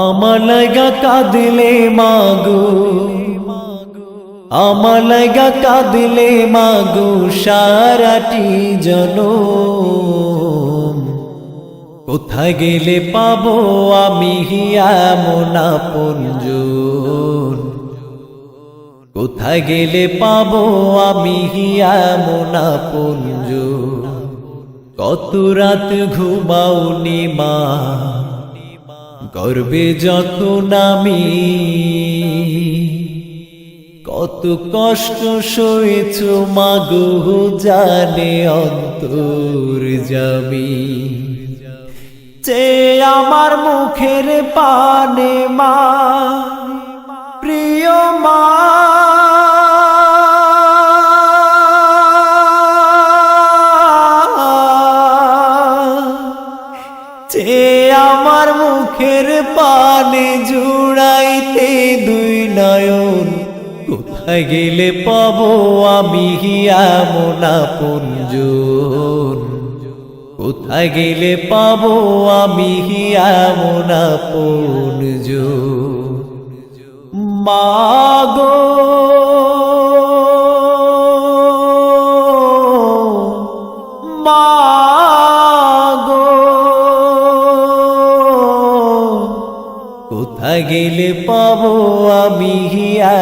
আমার লাগা কাঁদলে মাগো। আমার লাগা কাঁদলে মাগো সারাটি জনম। কোথায় গেলে পাবো আমি এমন আপনজন কোথায় গেলে পাবো আমি এমন আপনজন কত রাত ঘুমাওনি মা। গর্বে যত নামি কত কষ্ট সয়েছ মাগো, জানে অন্তর যাবি চে আমার মুখের পানে মা, প্রিয় মা। মুখের পানে জুড়াইতে দুই নয়ন। কোথায় গেলে পাবো আমি এমন আপনজন? কোথায় গেলে পাবো আমি এমন আপনজন? মাগো কোথায় গেলে পাবো আমি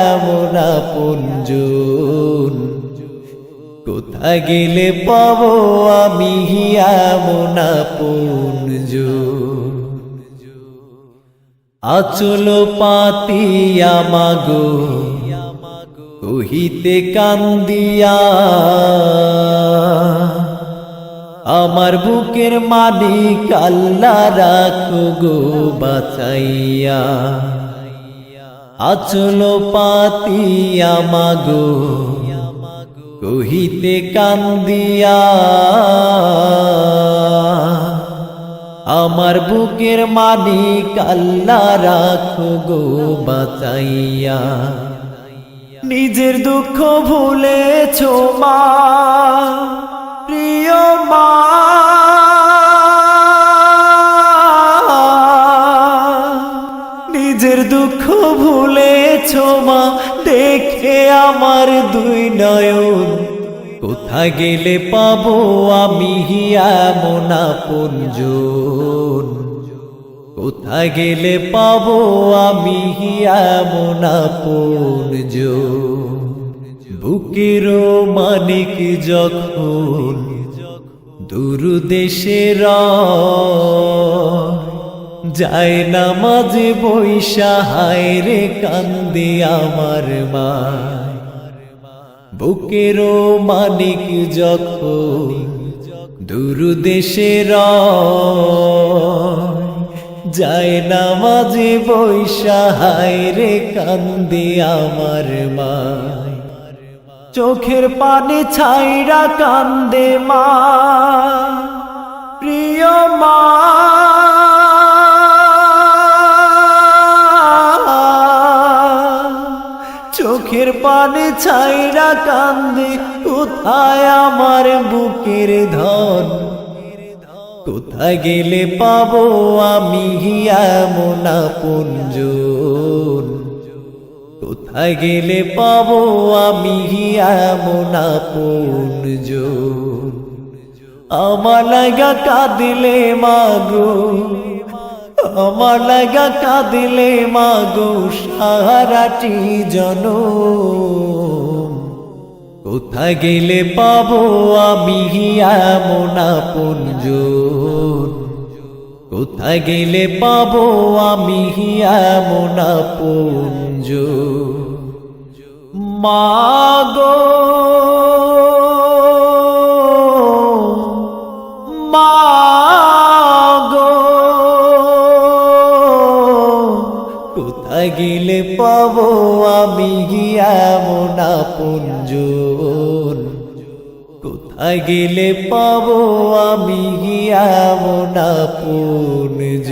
এমন আপনজন কোথায় গেলে পাবো আমি এমন আপনজন আচল পাতিয়া মাগো কহিতে কান্দিয়া। আমার বুকের মালিক আল্লাহ রাখো গো বাঁচাইয়া। আচল পাতিয়া মাগো কহিতে কান্দিয়া। আমার বুকের মালিক আল্লাহ রাখো গো বাঁচাইয়া। নিজের দুঃখ ভুলেছ মা। দুঃখ ভুলেছ মা, দেখে আমার দুই নয়ন। কোথায় গেলে পাবো আমি এমন আপনজন কোথায় গেলে পাবো আমি এমন আপনজন বুকের মানিক যখন দূর দেশের যায় না মাঝে বৈশাহায় রে কান্দে আমার মা বুকের মানিক যখন দূর দেশের যায় না মাঝে বৈশাহায় রে কান্দে আমার মা চোখের পানি ছাইরা কান্দে মা চোখের পানি ছাইরা কান্দে, কোথায় আমার বুকের ধন? কোথায় গেলে পাবো আমি এমন আপনজন? কোথায় গেলে পাবো আমি এমন আপনজন? আমার লাগা কাঁদিলে মাগো। আমার লাগা কাঁদিলে মাগো সারাটি জন কোথায় গেলে পাবো আমি এমন আপনজন কোথায় গেলে পাবো আমি এমন আপনজন মাগো কোথায় গেলে পাবো আমি এমন আপনজন কোথায় গেলে পাবো আমি এমন আপনজন